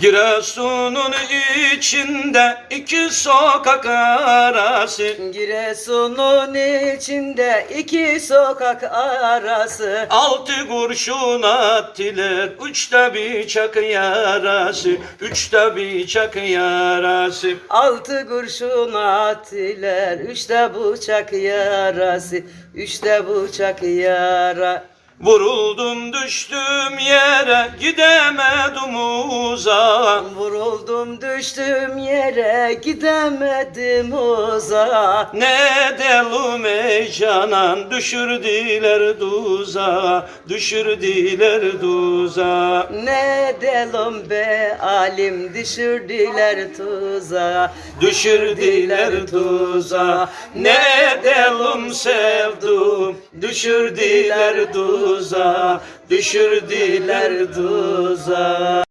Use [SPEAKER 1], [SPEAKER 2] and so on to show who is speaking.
[SPEAKER 1] Giresun'un içinde iki sokak arası.
[SPEAKER 2] Giresun'un içinde iki sokak arası.
[SPEAKER 1] Altı kurşun attiler Üçte bıçak yarası. Üçte bıçak yarası.
[SPEAKER 2] Altı kurşun attiler Üçte bıçak yarası. Üçte bıçak yara.
[SPEAKER 1] Vuruldum düştüm yere Gidemedim uzağa
[SPEAKER 2] Vuruldum düştüm yere Gidemedim uzağa.
[SPEAKER 1] Ne delum ey canan Düşürdüler tuzağa Düşürdüler tuzağa
[SPEAKER 2] Ne delum be alim Düşürdüler tuzağa
[SPEAKER 1] Düşürdüler tuzağa Ne delum sevdum Düşürdüler tuzağa Düşürdüler tuzağa